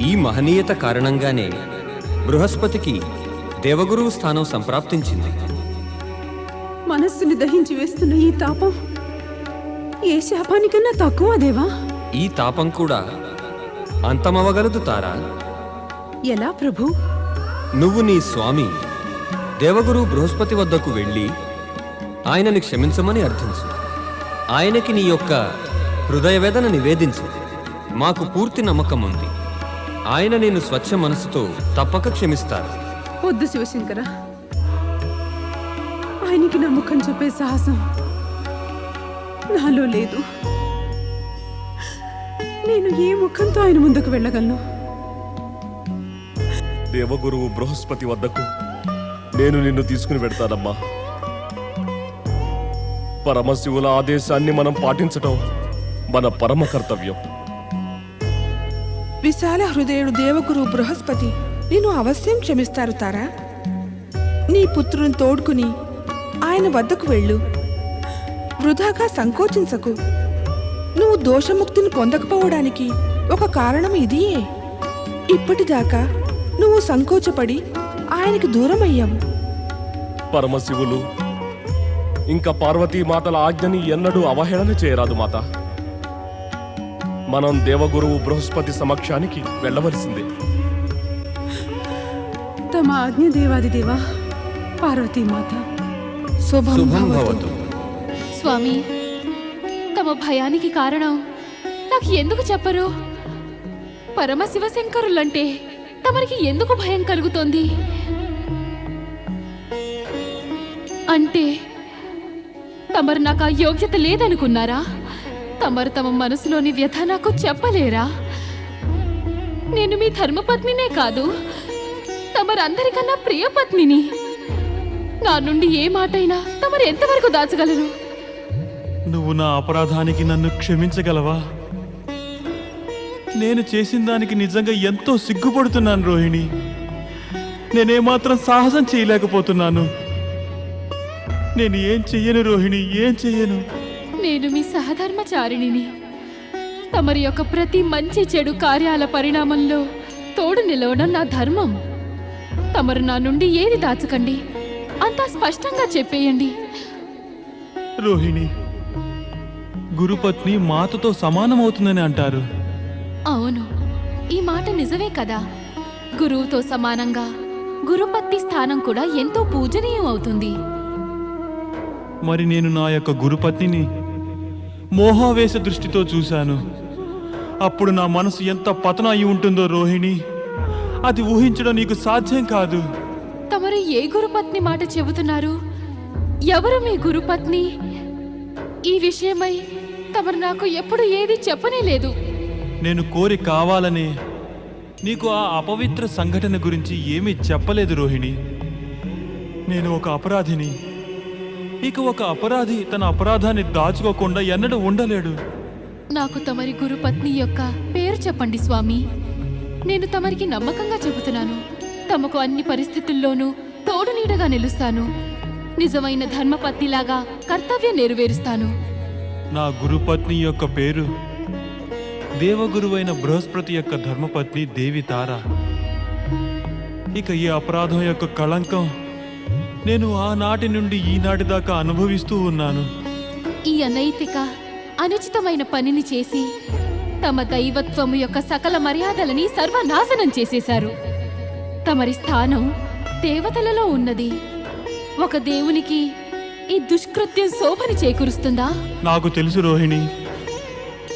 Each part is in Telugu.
ఈ మహనీయత కారణంగానే బృహస్పతికి దేవగురువు స్థానం సంప్రాప్తించింది. మనస్సుని దహించి వేస్తున్న ఈ తాపం ఏ శాపానికన్నా తక్కువ దేవా? ఈ తాపం కూడా అంతమవగలదు తారా. ఎలా ప్రభు? నువ్వు నీ స్వామి దేవగురు బృహస్పతి వద్దకు వెళ్ళి ఆయనని క్షమించమని అర్థించు. ఆయనకి నీ యొక్క హృదయ వేదన నివేదించు. మాకు పూర్తి నమ్మకం ఉంది ఆయన నేను స్వచ్ఛ మనసుతో తప్పక క్షమిస్తారు వద్దు శివశంకర. ఆయనకి నమ్మకం చెప్పే సాహసం నాలో లేదు. నేను ఏ ముఖంతో ఆయన ముందుకు వెళ్ళగలను? దేవగురువు బృహస్పతి వద్దకు నేను నిన్ను తీసుకుని వెడతానమ్మా పరమశివుల ఆదేశాన్ని మనం పాటించటం మన పరమ కర్తవ్యం. విశాల హృదయుడు దేవగురు బృహస్పతి నిన్ను అవశ్యం క్షమిస్తారు తారా. నీ పుత్రుని తోడుకుని ఆయన వద్దకు వెళ్ళు. వృధాగా సంకోచించకు. నువ్వు దోషముక్తిని పొందకపోవడానికి ఒక కారణం ఇదియే. ఇప్పటిదాకా నువ్వు సంకోచపడి ఆయనకి దూరమయ్యావు. పరమశివులు ఇంకా పార్వతీ మాతల ఆజ్ఞని ఎన్నడూ అవహేళన చేయరాదు మాత. మనం దేవగురువు బృహస్పతి సమక్షానికి వెళ్ళవలసిందే. తమ ఆజ్ఞ దేవాది దేవా పార్వతీమాత శుభం శుభం భవతు. భవతు. స్వామి తమ భయానికి కారణం నాకు ఎందుకు చెప్పరు? పరమశివశంకరులంటే తమరికి ఎందుకు భయం కలుగుతోంది? అంటే తమరు నాకు ఆ యోగ్యత లేదనుకున్నారా? తమరు తమ మనసులోని వ్యథ నాకు చెప్పలేరా? నేను మీ ధర్మపత్నినే కాదు తమరందరికన్నా ప్రియపత్నిని. నా నుండి ఏ మాటైనా తమరు ఎంతవరకు దాచగలరు? నువ్వు నా అపరాధానికి నన్ను క్షమించగలవా? నేను చేసిన దానికి నిజంగా ఎంతో సిగ్గుపడుతున్నాను రోహిణి. నేనేమాత్రం సాహసం చేయలేకపోతున్నాను. నేను ఏం చెయ్యను రోహిణి ఏం చెయ్యను? నేను మీ సహధర్మచారిణిని. తమరి యొక్క ప్రతి మంచి చెడు కార్యాల పరిణామంలో తోడు నిలవడం నా ధర్మం. తమరు నా నుండి ఏది దాచకండి? అంతా స్పష్టంగా చెప్పేయండి. రోహిణి గురుపత్ని మాతతో సమానమవుతుందని అంటారు. అవును ఈ మాట నిజమే కదా? గురువుతో సమానంగా గురుపత్తి స్థానం కూడా ఎంతో పూజనీయం అవుతుంది. మరి నేను నా యొక్క గురుపత్నిని మోహావేశ దృష్టితో చూశాను. అప్పుడు నా మనసు ఎంత పతన అయి ఉంటుందో రోహిణి. అది ఊహించడం నీకు సాధ్యం కాదు. తమరు ఏ గురుపత్ని మాట చెబుతున్నారు? ఎవరు మీ గురుపత్ని? ఈ విషయమై తమరు నాకు ఎప్పుడు ఏది చెప్పనే లేదు నేను కోరి కావాలనే నీకు ఆ అపవిత్ర సంఘటన గురించి ఏమీ చెప్పలేదు రోహిణి. నేను ఒక అపరాధిని. ఇక ఒక అపరాధి తన అపరాధాన్ని దాచుకోకుండా ఎన్నడూ ఉండలేడు. నాకు తమరి గురుపత్ని యొక్క పేరు చెప్పండి స్వామి. నేను తమరికి నమ్మకంగా చెబుతున్నాను. తమకు అన్ని పరిస్థితుల్లోనూ తోడు నీడగా నిలుస్తాను. నిజమైన ధర్మపత్నిలాగా కర్తవ్యం నెరవేరుస్తాను. నా గురుపత్ని యొక్క పేరు దేవగురువైన బృహస్పతి యొక్క ధర్మపత్ని దేవి తార. ఇక ఈ అపరాధం యొక్క కళంకం నేను ఆనాటి నుండి ఈనాటి దాకా అనుభవిస్తూ ఉన్నాను. ఈ అనైతిక అనుచితమైన పనిని చేసి తమ దైవత్వము యొక్క సకల మర్యాదలని సర్వనాశనం చేసేశారు. తమరి స్థానం దేవతలలో ఉన్నది. ఒక దేవునికి ఈ దుష్కృత్యం శోభని చేకూరుస్తుందా? నాకు తెలుసు రోహిణి.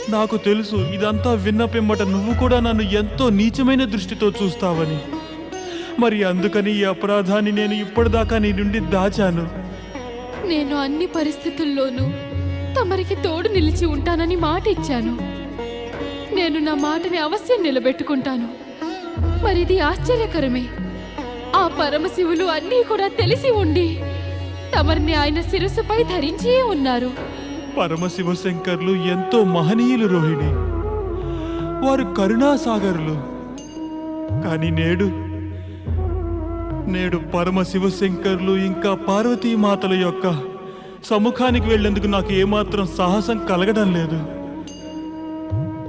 నాకు తెలుసు ఇదంతా విన్న పిమ్మట నువ్వు కూడా నన్ను ఎంతో నీచమైన దృష్టితో చూస్తావని. మరి అందుకని ఈ అపరాధాన్ని నేను ఇప్పటిదాకా నీ నుండి దాచాను. నేను అన్ని పరిస్థితుల్లోనూ తమరికి తోడు నిలిచి ఉంటానని మాట ఇచ్చాను. నేను నా మాటని అవశ్యం నిలబెట్టుకుంటాను. మరిది ఆశ్చర్యకరమే. ఆ పరమశివులు అన్నీ కూడా తెలిసి ఉండి తమరిని ఆయన శిరస్సుపై ధరించే ఉన్నారు. పరమశివ శంకర్లు ఎంతో మహనీయులు రోహిణి. వారు కరుణాసాగరులు. కానీ నేడు నేడు పరమ శివశంకర్లు ఇంకా పార్వతీమాతల యొక్క సముఖానికి వెళ్ళేందుకు నాకు ఏమాత్రం సాహసం కలగడం లేదు.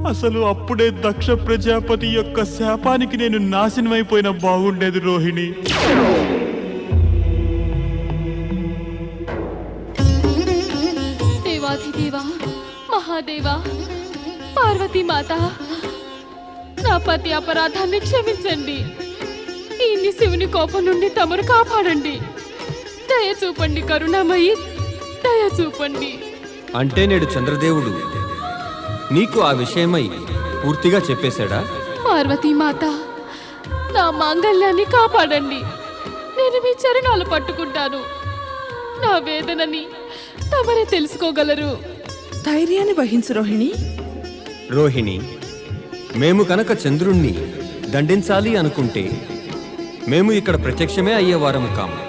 అసలు అప్పుడే దక్ష ప్రజాపతి యొక్క శాపానికి నేను నాశనమైపోయిన బాగుండేది రోహిణి. దేవాధిదేవా మహాదేవా పార్వతీమాత నా పతి అపరాధాన్ని క్షమించండి. ఈ శివుని కోపం నుండి తమరు కాపాడండి. దయ చూపండి కరుణామయి. దయ చూపండి. అంటే నేడు చంద్రదేవుడు నీకు ఆ విషయమై పూర్తిగా చెప్పేశాడా? పార్వతీమాత నా మాంగళ్యాన్ని కాపాడండి. నేను మీ చరణాలు పట్టుకుంటాను. నా వేదనని తమరే తెలుసుకోగలరు. ధైర్యాన్ని వహించు రోహిణి. రోహిణి మేము కనుక చంద్రుణ్ణి దండించాలి అనుకుంటే మేము ఇక్కడ ప్రత్యక్షమే అయ్యేవారము కాము.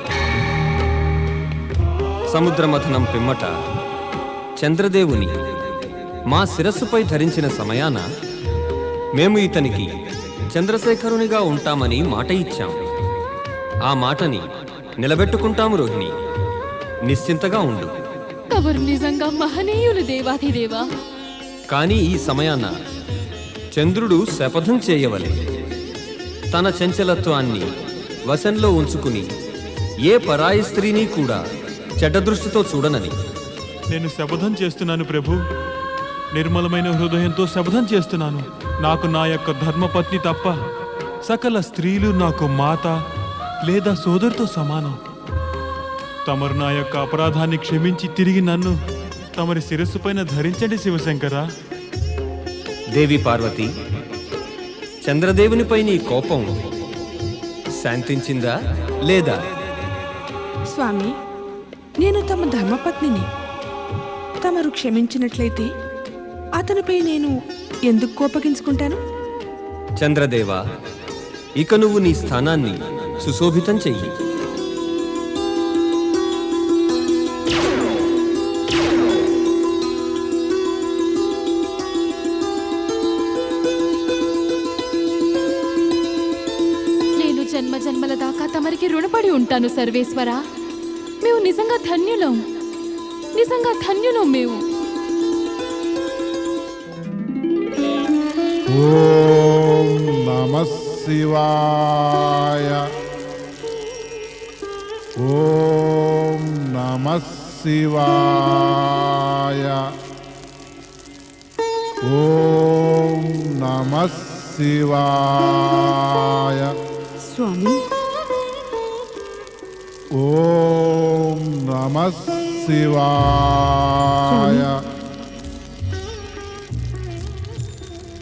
సముద్రమథనం పిమ్మట చంద్రదేవుని మా శిరస్సుపై ధరించిన సమయాన మేము ఇతనికి చంద్రశేఖరునిగా ఉంటామని మాట ఇచ్చాం. ఆ మాటని నిలబెట్టుకుంటాము రోహిణి. నిశ్చింతగా ఉండు. తమరు నిజంగా మహనీయులు దేవాధిదేవా. కానీ ఈ సమయాన చంద్రుడు శపథం చేయవలే. తన చంచలత్వాన్ని వశంలో ఉంచుకుని ఏ పరాయి స్త్రీని కూడా చెడ్డ దృష్టితో చూడనని. నేను శపథం చేస్తున్నాను ప్రభు. నిర్మలమైన హృదయంతో శపథం చేస్తున్నాను. నాకు నా యొక్క ధర్మపత్ని తప్ప సకల స్త్రీలు నాకు మాత లేదా సోదరుతో సమానం. తమరు నా యొక్క అపరాధాన్ని క్షమించి తిరిగి నన్ను తమరి శిరస్సు పైన ధరించండి శివశంకరా. దేవి పార్వతి చంద్రదేవునిపై నీ కోపం శాంతించిందా? లేదా? స్వామి నేను తమ ధర్మపత్నిని. తమరు క్షమించినట్లయితే అతనిపై నేను ఎందుకు కోపగించుకుంటాను? చంద్రదేవ ఇక నువ్వు నీ స్థానాన్ని సుశోభితం చెయ్యి. ఉంటాను సర్వేశ్వర మేము నిజంగా ధన్యులం. నిజంగా ధన్యులం మేము. నమ శివాయ. ఓం నమ శివాయ. ఓం నమ శివాయ. స్వామి ఓం నమ శివాయ.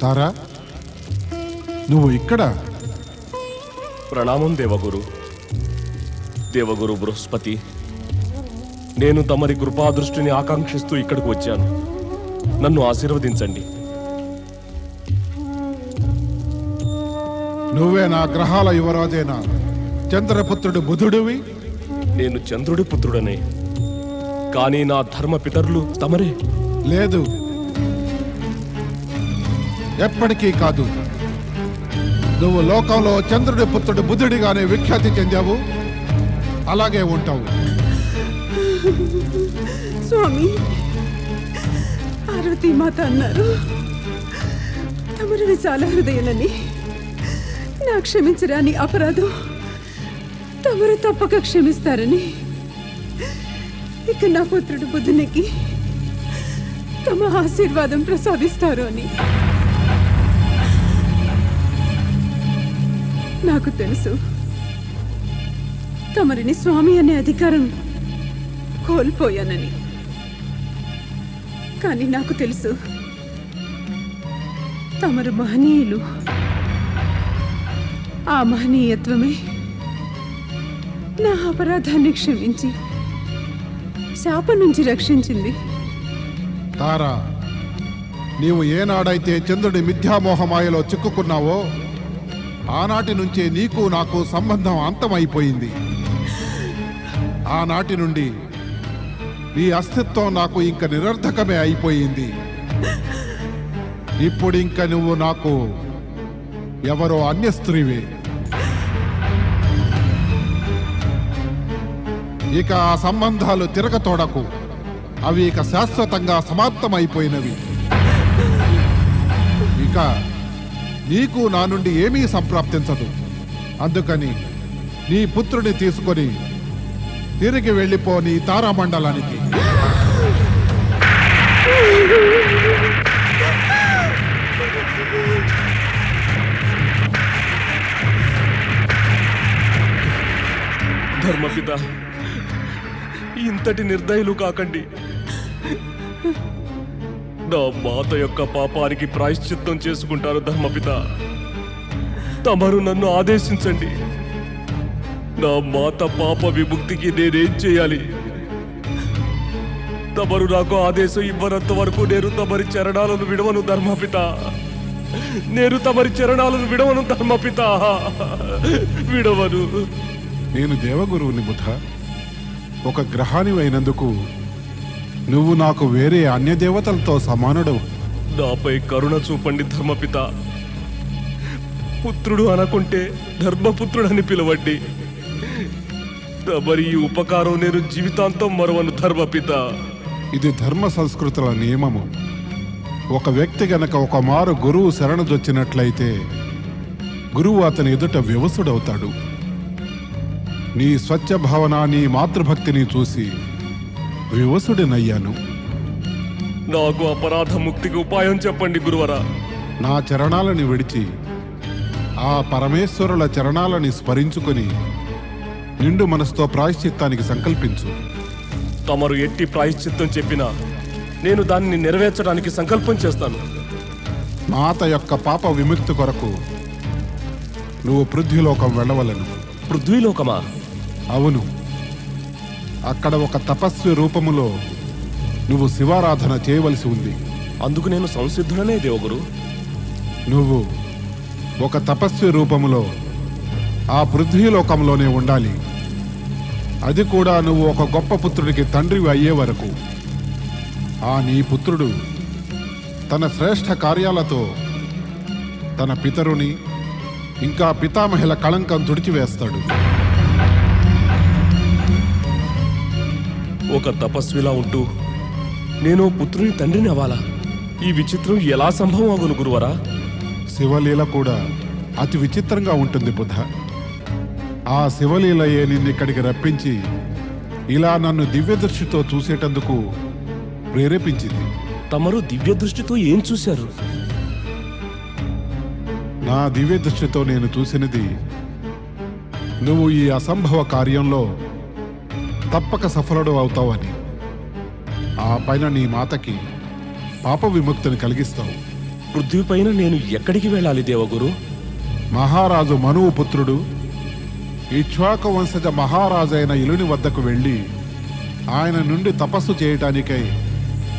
తారా నువ్వు ఇక్కడ? ప్రణామం దేవగురు. దేవగురు బృహస్పతి నేను తమరి కృపాదృష్టిని ఆకాంక్షిస్తూ ఇక్కడికి వచ్చాను. నన్ను ఆశీర్వదించండి. నువ్వే నా గ్రహాల యువరాజైన. చంద్రపుత్రుడు బుధుడివి నేను చంద్రుడి పుత్రుడనే. కానీ నా ధర్మ పితరులు తమరే. లేదు. ఎప్పటికీ కాదు. నువ్వు లోకంలో చంద్రుడి పుత్రుడు బుధుడిగానే విఖ్యాతి చెందావు. అలాగే ఉంటావు. స్వామి పార్వతీ మాత అన్నారు. తమరు విశాల హృదయులని. నా క్షమించరాని అపరాధం తమరు తప్పక క్షమిస్తారని. ఇక నా పుత్రుడు బుద్ధునికి తమ ఆశీర్వాదం ప్రసాదిస్తారు అని. నాకు తెలుసు. తమరిని స్వామి అనే అధికారం కోల్పోయానని. కానీ నాకు తెలుసు. తమరు మహనీయులు. ఆ మహనీయత్వమే నా అపరాధాన్ని క్షమించి శాపం నుంచి రక్షించింది. తారా నీవు ఏనాడైతే చంద్రుడి మిథ్యామోహమాయలో చిక్కుకున్నావో ఆనాటి నుంచే నీకు నాకు సంబంధం అంతమైపోయింది. ఆనాటి నుండి నీ అస్తిత్వం నాకు ఇంక నిరర్ధకమే అయిపోయింది. ఇప్పుడు ఇంక నువ్వు నాకు ఎవరో అన్య స్త్రీవే ఇక ఆ సంబంధాలు తిరగతోడకు. అవి ఇక శాశ్వతంగా సమాప్తమైపోయినవి. ఇక నీకు నా నుండి ఏమీ సంప్రాప్తించదు. అందుకని నీ పుత్రుని తీసుకొని తిరిగి వెళ్ళిపో నీ తారామండలానికి. ధర్మపిత ఇంతటి నిర్దయులు కాకండి. నా మాత యొక్క పాపానికి ప్రాయశ్చిత్తం చేసుకుంటారు ధర్మపిత. తమరు నన్ను ఆదేశించండి. నా మాత పాప విముక్తికి నేనేం చేయాలి? తమరు నాకు ఆదేశం ఇవ్వనంత వరకు నేను తమరి చరణాలను విడవను ధర్మపిత. నేను తమరి చరణాలను విడవను ధర్మపిత. విడవను. నేను దేవగురువుని బుధ. ఒక గ్రహాని అయినందుకు నువ్వు నాకు వేరే అన్య దేవతలతో సమానుడవు. నాపై కరుణ చూపండి ధర్మపిత. పుత్రుడు అనకుంటే ధర్మపుత్రుడని పిలవండి. మరి ఈ ఉపకారం నేను జీవితాంతం మరవను ధర్మపిత. ఇది ధర్మ సంస్కృతుల నియమము. ఒక వ్యక్తి గనక ఒక మారు గురువు శరణుదొచ్చినట్లయితే గురువు అతని ఎదుట వివసుడవుతాడు నీ స్వచ్ఛ భావన నీ మాతృభక్తిని చూసి వివసుడినయ్యాను. నాకు అపరాధ ముక్తికి ఉపాయం చెప్పండి గురువరా. నా చరణాలని విడిచి ఆ పరమేశ్వరుల చరణాలని స్మరించుకొని నిండు మనసుతో ప్రాయశ్చిత్తానికి సంకల్పించు. తమరు ఎట్టి ప్రాయశ్చిత్తం చెప్పినా నేను దాన్ని నెరవేర్చడానికి సంకల్పం చేస్తాను. మాత యొక్క పాప విముక్తి కొరకు నువ్వు పృథ్వీలోకం వెళ్ళవలను. పృథ్వీలోకమా? అవును. అక్కడ ఒక తపస్వి రూపములో నువ్వు శివారాధన చేయవలసి ఉంది. అందుకు నేను సంసిద్ధుడనే దేవగురు. నువ్వు ఒక తపస్వి రూపములో ఆ పృథ్వీలోకంలోనే ఉండాలి. అది కూడా నువ్వు ఒక గొప్ప పుత్రుడికి తండ్రివి అయ్యే వరకు. ఆ నీ పుత్రుడు తన శ్రేష్ఠ కార్యాలతో తన పితరుని ఇంకా పితామహిల కళంకం తుడిచివేస్తాడు. ఒక తపస్విలా ఉంటూ నేను పుత్రుని తండ్రిని అవ్వాలా? ఈ విచిత్రం ఎలా సంభవం అగును గురువరా? శివలీల కూడా అతి విచిత్రంగా ఉంటుంది బుధ. ఆ శివలీలయే నిన్నిక్కడికి రప్పించి ఇలా నన్ను దివ్య దృష్టితో చూసేటందుకు ప్రేరేపించింది. తమరు దివ్య దృష్టితో ఏం చూశారు? నా దివ్య దృష్టితో నేను చూసినది నువ్వు ఈ అసంభవ కార్యంలో తప్పక సఫలుడు అవుతావని ఆ పైన నీ మాతకి పాప విముక్తిని కలిగిస్తావు. పృథ్వీ పైన నేను ఎక్కడికి వెళ్ళాలి దేవగురు? మహారాజు మనువు పుత్రుడు ఇక్ష్వాక వంశజ మహారాజైన ఇలుని వద్దకు వెళ్ళి ఆయన నుండి తపస్సు చేయటానికై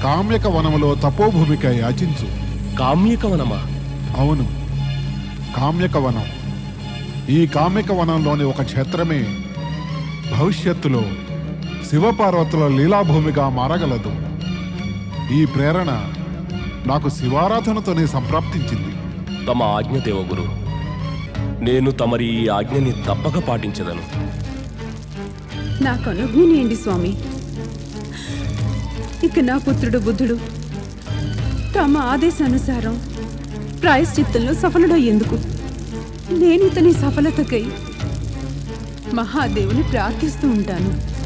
కామ్యక వనములో తపోభూమికై యాచించు. కామ్యకవనమా అవును. కామ్యక వనం. ఈ కామ్యక వనంలోని ఒక క్షేత్రమే భవిష్యత్తులో శివపార్వతుల లీలాభూమిగా మారగలదు. ఈ ప్రేరణ నాకు శివారాధనతోనే సంప్రాప్తించింది. తమ ఆజ్ఞ దేవగురు నేను తమరి ఈ ఆజ్ఞని తప్పక పాటించదను. నాకు అనుజ్ఞనేయండి స్వామి. ఇక నా పుత్రుడు బుద్ధుడు తమ ఆదేశానుసారం ప్రాయశ్చిత్తంలో సఫలుడయ్యేందుకు నేను ఇతని సఫలతకై మహాదేవుని ప్రార్థిస్తూ ఉంటాను.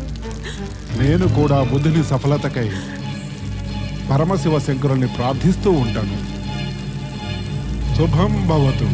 నేను కూడా బుద్ధుని సఫలతకై పరమశివ శంకరుల్ని ప్రార్థిస్తూ ఉంటాను. శుభం భవతు.